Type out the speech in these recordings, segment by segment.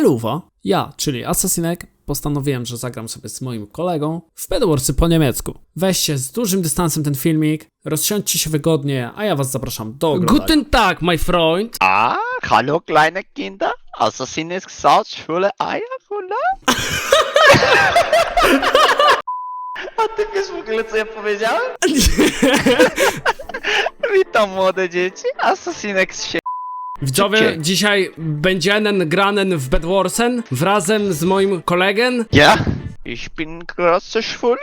Eluwa, ja, czyli Asasinek, postanowiłem, że zagram sobie z moim kolegą w Bedwarsy po niemiecku. Weźcie z dużym dystansem ten filmik, rozsiądźcie się wygodnie, a ja was zapraszam do oglądania. Guten Tag, my Freund. Ah, hallo kleine Kinder. Assassin ist gesagt, Schule Eierkulla? A ty wiesz w ogóle co ja powiedziałem? Witam młode dzieci. Assassinek się... Widzowie, Szybciej. dzisiaj będziemy granen w Bedwarsen wrazem z moim kolegą. Ja? Ich bin große Schwule.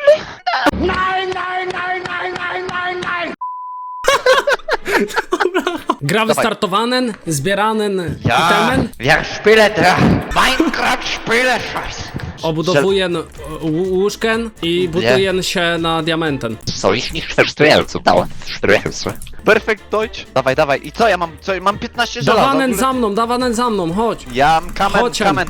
Gra wystartowanen, zbieranen Ja, itemen, wer spiele da? Minecraft spiele Scheiße. obudowuję łóżkę i buduję się na diamenten. Soll ich nicht verstrelzen? Dauernd verstrelzen. Perfekt Deutsch. Dawaj, dawaj. I co ja mam? Co, mam 15 żelaza. Dawanen za mną, dawanen za mną, chodź. Ja mam kamen, Chodź, kamen.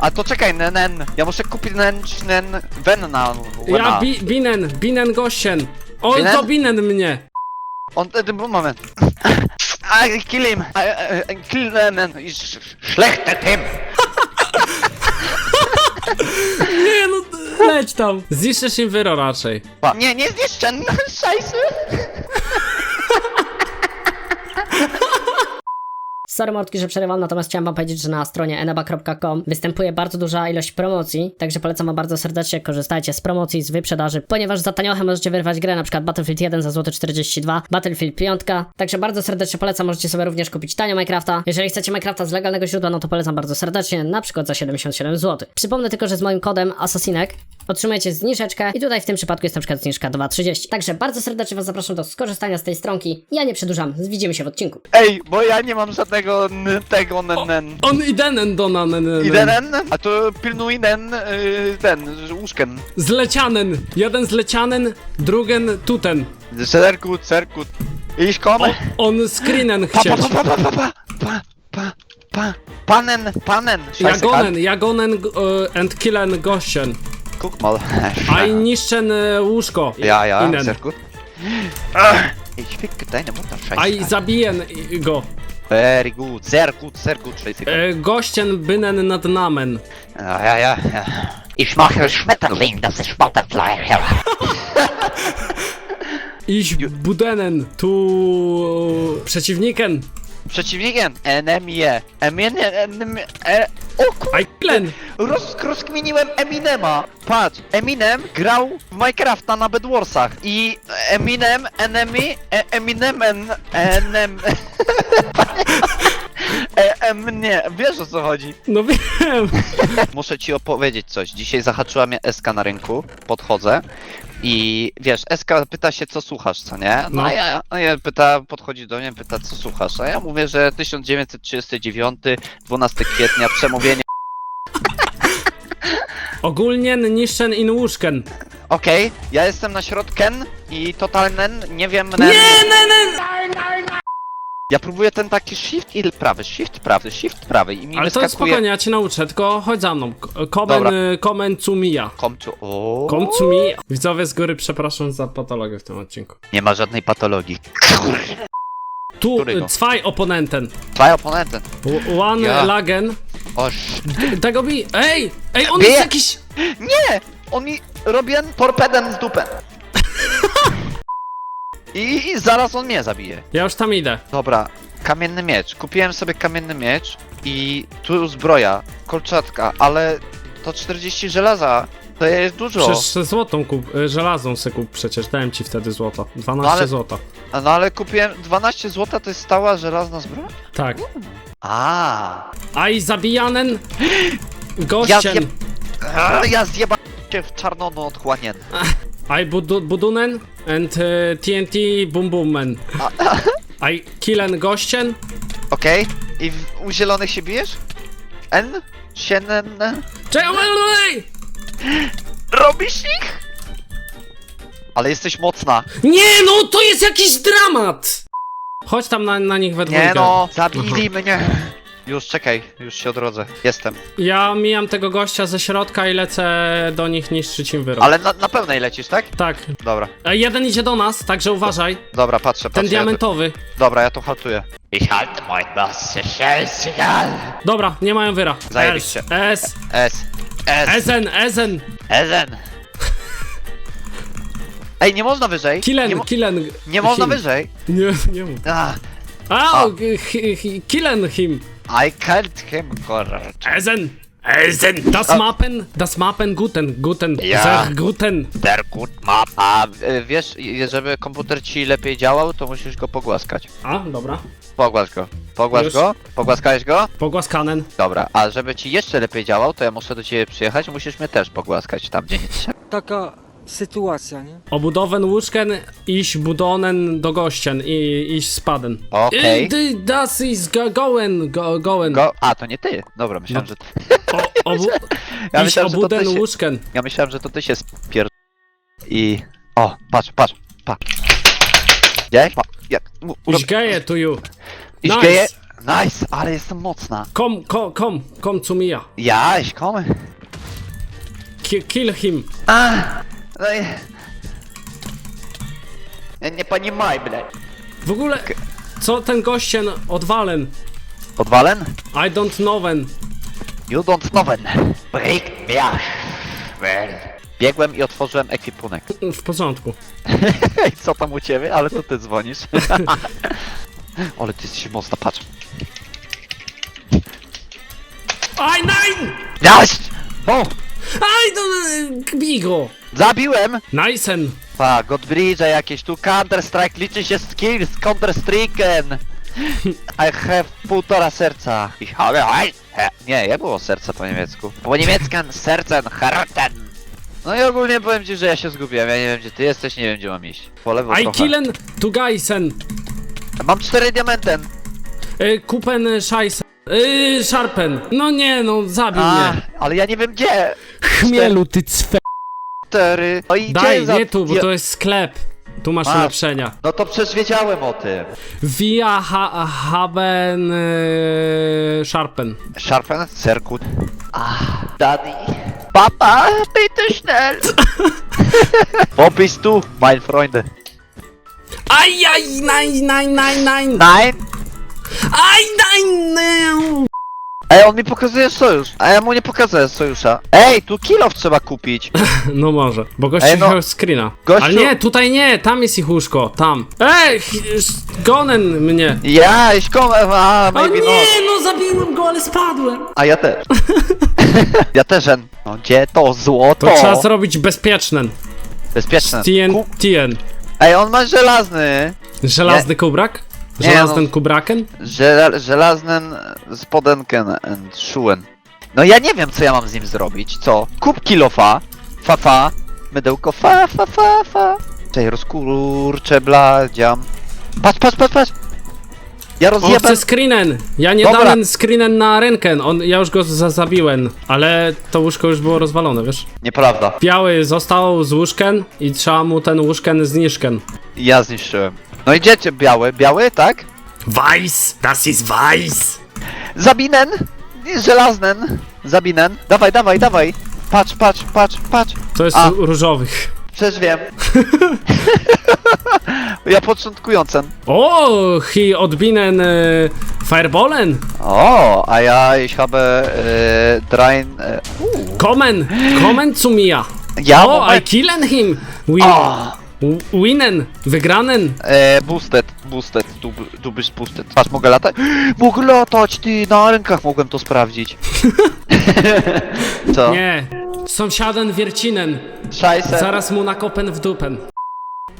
A to czekaj, nen, nen. Ja muszę kupić nen, nen, wen na... Ja bi, binen, binen gościen. Oj, Binen? to binen mnie. On, e, moment. I kill him. I, I, I kill nen. Sch- Schlechte Tim. Nie no, leć tam. Zniszczysz im wyro raczej. Pa- Nie, nie zniszczę. Scheiße. Sorry mordki, że przerywam, natomiast chciałem wam powiedzieć, że na stronie eneba.com występuje bardzo duża ilość promocji, także polecam wam bardzo serdecznie, korzystajcie z promocji, z wyprzedaży, ponieważ za taniochę możecie wyrwać grę, na przykład Battlefield 1 za złote 42, Battlefield 5, także bardzo serdecznie polecam, możecie sobie również kupić tanio Minecrafta. Jeżeli chcecie Minecrafta z legalnego źródła, no to polecam bardzo serdecznie, na przykład za 77 zł. Przypomnę tylko, że z moim kodem Asasinek otrzymujecie zniżeczkę i tutaj w tym przypadku jest na przykład zniżka 2,30. Także bardzo serdecznie was zapraszam do skorzystania z tej stronki. Ja nie przedłużam, widzimy się w odcinku. Ej, bo ja nie mam żadnego n, tego nen, nen. On idenen do na Idę nen, a to pilnuj nen, y, ten, łóżken. Zlecianen. Jeden zlecianen, drugen tuten. Serkut, serkut. Ich komme. On screenen Pa, pa, chcieć. pa, pa, pa, pa, pa, pa, pa. Panen, panen. Scheiße, Jagonen, Jagonen uh, and killen gościen. Guck mal. A i niszczen e, łóżko. Ja, ja, Inen. sehr gut. Ah, Ich ficke deine Mutter, scheiße. A i zabijen i- go. Very good, sehr gut, sehr gut, scheiße. E, gościen bynen nad namen. Ja, ja, ja, ja. Ich mache Schmetterling, das ist Butterfly. Iś budenen tu przeciwniken. Przeciwnikiem, enemy, Eminem, enemy, e, o kur... A i killen. Roz, rozkminiłem Eminema. Patrz, Eminem grał w Minecrafta na Bedwarsach i Eminem, enemy, e, Eminem, en, enem... e, em, nie, wiesz o co chodzi. No wiem. Muszę ci opowiedzieć coś. Dzisiaj zahaczyła mnie SK na rynku, podchodzę i wiesz, SK pyta się co słuchasz, co nie? No, No. a ja, a ja pyta, podchodzi do mnie, pyta co słuchasz, a ja mówię, że 1939, 12 kwietnia, przemówienie. Ogólnie niszczen in łóżken. Okej, ja jestem na środken i totalnen, nie wiem, nen. Nie, ne, ne. Ja próbuję ten taki shift i prawy, shift prawy, shift prawy i mi Ale to wyskakuje... spokojnie, ja cię nauczę, tylko chodź za mną. K- Komen, Dobra. e, komen cu mija. Kom tu, o. Kom. Widzowie z góry przepraszam za patologię w tym odcinku. Nie ma żadnej patologii. Tu Którego? e, zwei oponenten. Dwa oponenty. W- One Ja. lagen. Oż. Tego bi... Ej! Ej, on Bije. jest jakiś... Nie! On mi robię torpedem z dupę. I, I zaraz on mnie zabije. Ja już tam idę. Dobra, kamienny miecz. Kupiłem sobie kamienny miecz i tu zbroja, kolczatka, ale to 40 żelaza. To jest dużo. Przecież złotą kup... e, żelazną se kup przecież, dałem ci wtedy złoto. 12 No ale- złota. A No ale kupiłem 12 zł, to jest stała żelazna zbroja? Tak. A. A i zabijanen... Ja Gościen. zjeb... A, Ja zjeba się w czarnono odchłanien. I budu budunen and e, TNT bum bum man. I killen gościen. Okej? I w, u zielonych się bijesz? N? Sienen? Czekaj, ej! Robisz ich? Ale jesteś mocna. Nie no, to jest jakiś dramat! Chodź tam na, na nich we dwójkę. Nie no, zabili mnie. Już czekaj, już się odrodzę. Jestem. Ja mijam tego gościa ze środka i lecę do nich niszczyć im wyrok. Ale na, na pełnej lecisz, tak? Tak. Dobra, A jeden idzie do nas, także uważaj. dobra, patrzę, patrzę. Ten diamentowy. Ja tu, dobra, ja tu haltuję. Ich halte mein Boss, scheißegal. Dobra, nie mają wyra. Zajebiście. S, S, S. S. Ezen, Ezen. Ezen. Ej, nie można wyżej. Killen, Nie, mo killen. nie można him. wyżej. Nie, nie mów. Ah, A, hi- hi- killen him. I can't him correct. Ezen. Ezen. Das. Mappen, das Mappen guten, guten, Ja. sehr guten. Der gut map. A e, wiesz, żeby komputer ci lepiej działał, to musisz go pogłaskać. A, dobra. Pogłasz go. Pogłasz Już. go? Pogłaskałeś go? Pogłaskanen. Dobra, a żeby ci jeszcze lepiej działał, to ja muszę do ciebie przyjechać, musisz mnie też pogłaskać tam, gdzie nie trzeba. taka sytuacja, nie? Obudowen łóżken, iść budonen do gościen i iść spaden. Okej. Y, dy- Das is go, goen, go, goen. Go... A, to nie ty. Dobra, myślałem, No. że ty. O, obu, Ja iść myślałem, że to ty obuden się... łóżken. Ja myślałem, że to ty się spier... I... O, patrz, patrz, pa. Gdzie? Pa. Jak... mu- Ich gehe to you. Ich nice. gehe... Nice, ale jestem mocna. Kom, kom, kom, kom zu mir. Ja, ich komme. Ki, kill him. A, no i... Ja nie понимаю, blядь. W ogóle, co ten gościen odwalen? Odwalen? I don't knowen. You don't knowen. Bringt mir Schwell. Biegłem i otworzyłem ekwipunek. W porządku. Ej, co tam u ciebie? Ale to ty dzwonisz. Ale ty jesteś mocna, patrz. Aj, nein! Jaś! O! Aj, no, kbij go! Zabiłem! Nicen. Pa, Godbridge jakieś tu Counter Strike liczy się skills Counter Striken! I have półtora serca. Ich habe ein... He- Nie, nie było serca po niemiecku. Po niemiecku sercen, heroten. No i ogólnie powiem ci, że ja się zgubiłem. Ja nie wiem gdzie ty jesteś, nie wiem gdzie mam iść. Po lewo I trochę. killen to geisen. Mam cztery diamentem. Y, kupen scheisse. Y, sharpen. No nie, no zabił A, mnie. ale ja nie wiem gdzie. Chmielu, ty cwe... No i Daj, nie tu, bo to jest sklep. Tu masz Masz. ulepszenia. No to przecież wiedziałem o tym. Via ha haben y, sharpen. Sharpen, Serkut. Ah, Daddy. Papa, bitte schnell. Wo bist du, mein Freunde? Aj, aj, nein, nein, nein, nein. Nein. Aj, nein, nein. Ej, on mi pokazuje sojusz, a ja mu nie pokazuję sojusza. Ej, tu kilof trzeba kupić. No może, bo gość Ej, no. no. screena. Gościu- Ale nie, tutaj nie, tam jest ich łóżko, tam. Ej, ch- gonen mnie. Ja, komme, a, O maybe nie, not. no zabiłem go, ale spadłem. A ja też. ja też, en. No gdzie to złoto? To trzeba zrobić bezpieczne. Bezpieczne. TN, Ku- TN. Ej, on ma żelazny. Żelazny kubrak? Nie, Żelazny no. kubraken? Żel żelaznen spodenken and schuhen. No ja nie wiem co ja mam z nim zrobić, co? Kup kilofa, fa fa, mydełko fa fa fa fa. Czej, rozkurczę bladziam. Patrz, patrz, patrz, patrz! Ja On rozjebę... chce screenen. Ja nie Dobra. dałem screenen na rękę. On, ja już go za zabiłem. Ale to łóżko już było rozwalone, wiesz? Nieprawda, Biały został z łóżkiem i trzeba mu ten łóżken zniszken. ja zniszczyłem. No idziecie, biały, biały, tak? Weiss, das ist Weiss. Zabinen! Żelaznen! Zabinen! Dawaj, dawaj, dawaj! Patrz, patrz, patrz, patrz! To jest A. różowych. Przecież wiem. ja początkującym. O, hi odbinen e, Fireballen. O, a ja ich habe e, drein... E, Kommen, kommen zu mir. ja O, I killen him. O, w- winnen, wygranen. e, boosted, boosted, du bist boosted. Patrz, mogę latać? Mogę latać, ty, na rękach mogłem to sprawdzić. Co? Nie, sąsiaden wiercinen. Szajse. Zaraz mu nakopen w dupen.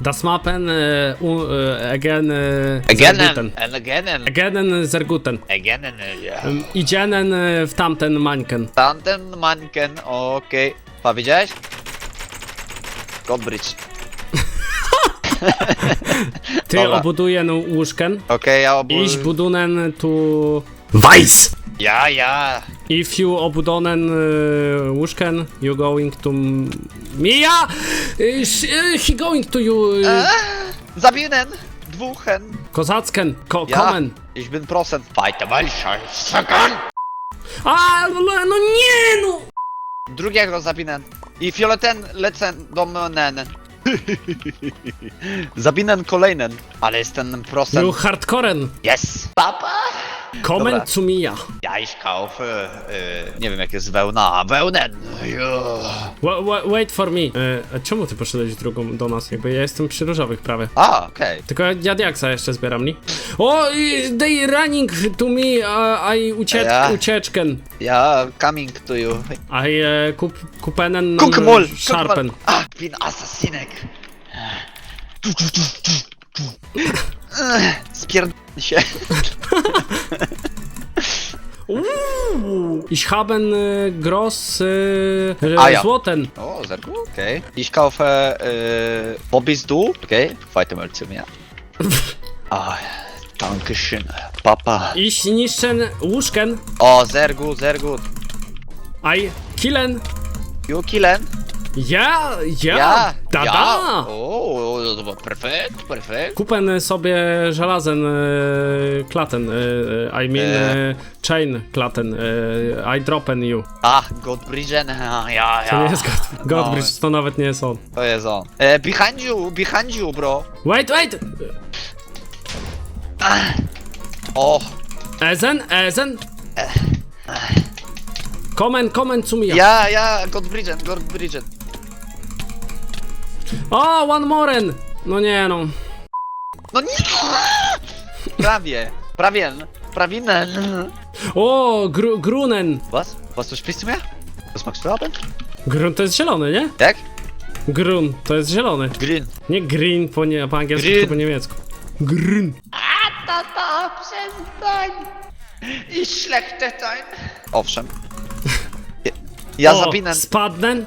Das Mappen e, u, e, again e, Again zerguten. and again and Again zerguten. again and yeah. Em, Idzienen e, w tamten mańken. Tamten manken, okej. Pa, widziałeś? Godbridge. Ty Dobra. obudujen łóżken. Okej, ja obu... Iść budunen tu... Weiss! Ja, ja. If you obudonen e, łóżken, you going to... Mia! E, sh- e, He going to you... e, Zabinen! Dwuchen. Kozacken, ko Ja. komen. Ich bin Prozent. Weiter mal Scheißsackern. A, no, no nie no! Drugiego zabinen. I fioleten lecen do menen. Zabinen kolejnen. Ale jest ten You procent. hardcoren. Yes. Papa? Komen Dobra. zu mir. Ja, ich kaufe. Yy, nie wiem jak jest wełna. Wełnen. Ja. Wa- wa- Wait for me. E, a czemu ty poszedłeś drugą do nas? Jakby ja jestem przy różowych prawie. A, okej. Tylko ja diaksa jeszcze zbieram, nie? O, they running to me, a I uciec Ja? ucieczken. Ja coming to you. I e, kup kupenen Kunkmol. sharpen. A, bin asasinek. Spierd... się. Ich haben e, gross e, A ja. złoten. O, sehr gut. Okay. Ich kaufe, äh, bist du? Okay, weiter mal zu mir. Ah, danke schön, Papa. Ich niszchen łóżken. O, sehr gut, sehr gut. I killen. You killen? Ja, ja, Ja, da, ja. da. O, perfekt, perfekt. Kupen sobie żelazen e, klaten, e, I mean e, chain klaten, e, I dropen you. Ach, Godbridgen, ja, ja. To nie jest God, Godbridge, to nawet nie jest on. To jest on. E, behind you, behind you, bro. Wait, wait! O, Ezen, Ezen! Komen, komen zu mir. ja, ja, Godbridgen, Godbridgen. O, one moren! No nie no. No nie! Prawie, prawie, prawinen. O, gru, grunen. Was? Was, du sprichst du mir? Was magst du haben? Grun to jest zielony, nie? Jak? Grun to jest zielony. Grün. Nie green po, nie, po angielsku, Green. tylko po niemiecku. Grün. Tata, przestań. I schlechte sein. Owszem. Ja, ja o, zabinen. Spadnen.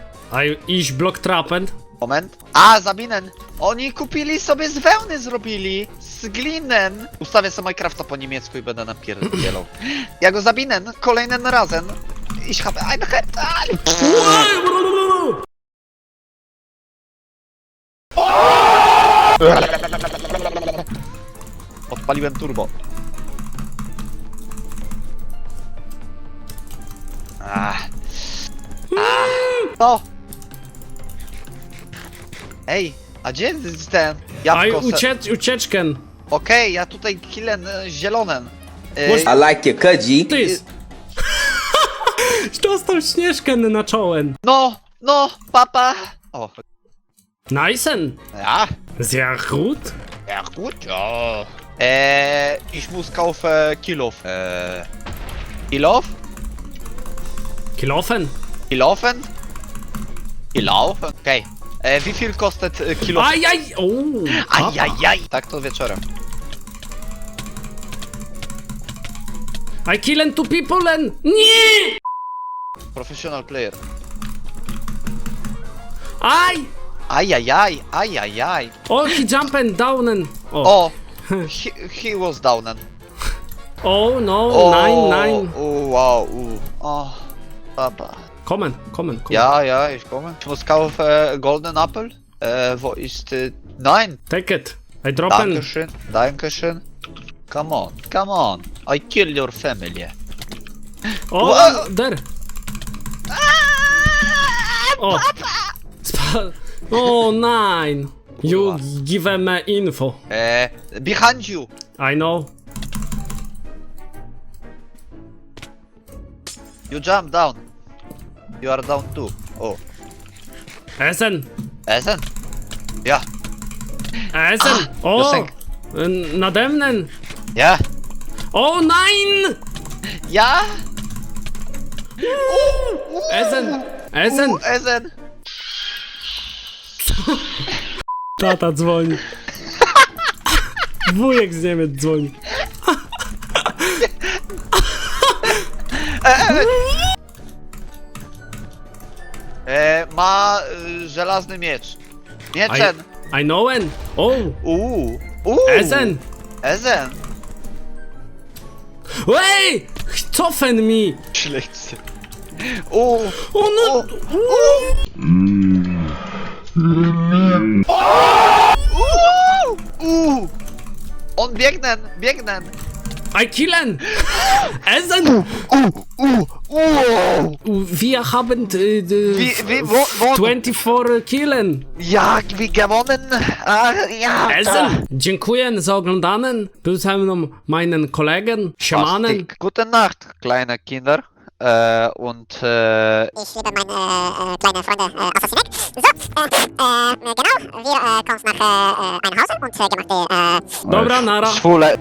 I iść block trapen. Moment. A, zabinen. Oni kupili sobie z wełny zrobili. Z glinen. Ustawię sobie Minecrafta po niemiecku i będę napierdzielał. Ja go zabinen. Kolejnym razem. Ich habe ein Herz. Odpaliłem turbo. Ah. Ah. O! Ej, a gdzie jest ten I jabłko? se- uciecz, ucieczken. Okej, ja tutaj killen e, zielonen. E, Może- I like your kudgy. Ty jest. Dostał śnieżken na czołem. no, no, papa. O, Nicen. ja. Sehr gut. Ja, gut, ja. Eee, ich muss kaufen Kilof. Eee, Kilof? Kilofen. Kilofen? Kilaufen? Okej. Okay. wie viel kostet e, Kilof? Ajaj! O, Ajajaj! Tak to wieczorem. I killen two people and... Nie! Professional player. Aj! Ajajaj, ajajaj. O, he jumpen downen. O, O! He, he was downen. oh no, O, nine, nine. O, wow, oh, ah, u. O, papa. Kommen, kommen, kommen. Ja, ja, ich komme. Ich muss kaufen uh, Golden Apple. Uh, äh, wo ist... Äh, nein! Take it. I droppen. Dankeschön, Dankeschön. Come on, come on. I kill your family. O, Wow. der. O. Spa o, nine. You give me info. Äh, behind you. I know. You jump down. You are down too. Oh. Essen. Essen? Ja, Essen. O. Josek. N- Nade mną. ja, O, nine. ja! Essen. Essen. U, Essen! Tata dzwoni. Wujek z Niemiec dzwoni. E, ma y, żelazny miecz. Mieczen! I know en. O, Uuu, uuu! Essen. Essen! Ej! Cofen mi. Schlecht. Uuu! O no. Uuu! Uuu! On biegnen, biegnen. I killen! Essen! Uh, wow. Wir haben äh, Wie, wie, wo, wo, 24 killen! jak, wie gewonnen? Ach, ja. Essen! Dziękuję za oglądanie. Był ze mną meinen Kollegen, Schamanen. Ach, Gute Nacht, kleine Kinder. Äh, und äh, Ich liebe meine äh, kleine Freunde äh, Assassinek. So, äh, äh, genau, wir äh, kommen nach äh, äh, Einhausen und äh, gemacht die äh, Dobra, nara. schwule